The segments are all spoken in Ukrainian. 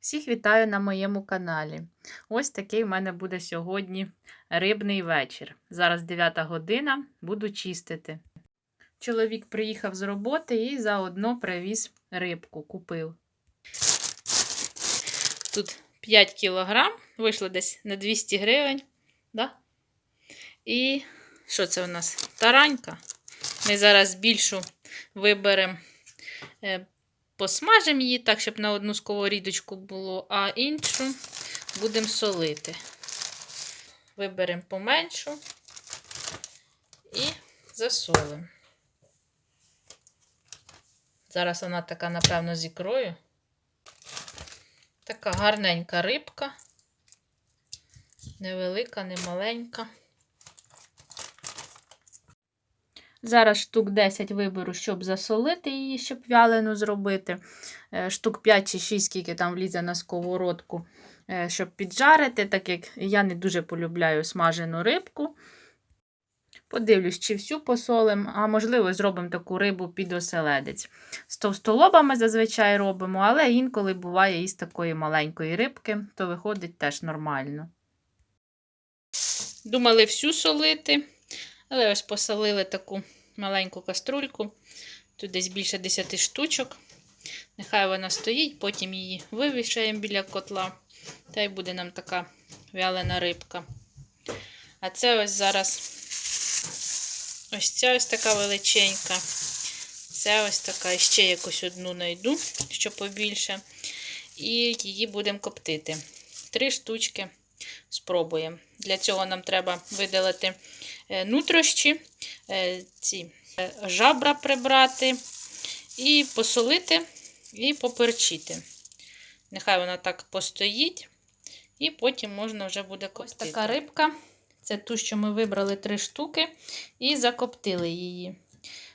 Всіх вітаю на моєму каналі. Ось такий в мене буде сьогодні рибний вечір. Зараз 9 година, буду чистити. Чоловік приїхав з роботи і заодно привіз рибку, купив. Тут 5 кілограм, вийшло десь на 200 гривень. Да? І що це у нас? Таранька. Ми зараз більшу виберемо. Посмажимо її так, щоб на одну сковорідочку було, а іншу будемо солити. Виберемо поменшу і засолимо. Зараз вона така, напевно, з ікрою. Така гарненька рибка. Невелика, не маленька. Зараз штук 10 виберу, щоб засолити її, щоб вялену зробити. Е, Штук 5 чи 6, скільки там влізе на сковородку, е, щоб піджарити, так як я не дуже полюбляю смажену рибку. Подивлюсь, чи всю посолим, а можливо, зробимо таку рибу під оселедець. З товстолобами зазвичай робимо, але інколи буває і з такої маленької рибки, то виходить теж нормально. Думали всю солити. Але ось посолили таку маленьку каструльку. Тут десь більше 10 штучок. Нехай вона стоїть, потім її вивішаємо біля котла. Та й буде нам така вялена рибка. А це ось зараз ось ця ось така величенька. Це ось така, ще якусь одну знайду, що побільше. І її будемо коптити. Три штучки спробуємо. Для цього нам треба видалити е, нутрощі, е, ці е, жабра прибрати, і посолити, і поперчити. Нехай вона так постоїть, і потім можна вже буде коптити. Ось така рибка. Це ту, що ми вибрали три штуки, і закоптили її.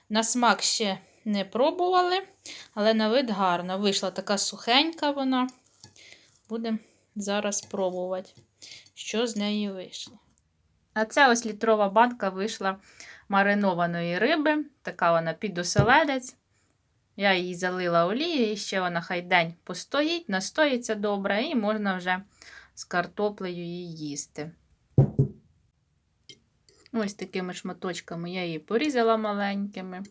На смак ще не пробували, але на вид гарна. Вийшла така сухенька вона. Будемо зараз пробувати що з неї вийшло. А це ось літрова банка вийшла маринованої риби. Така вона під оселедець. Я її залила олією, і ще вона хай день постоїть, настоїться добре, і можна вже з картоплею її їсти. Ось такими шматочками я її порізала маленькими.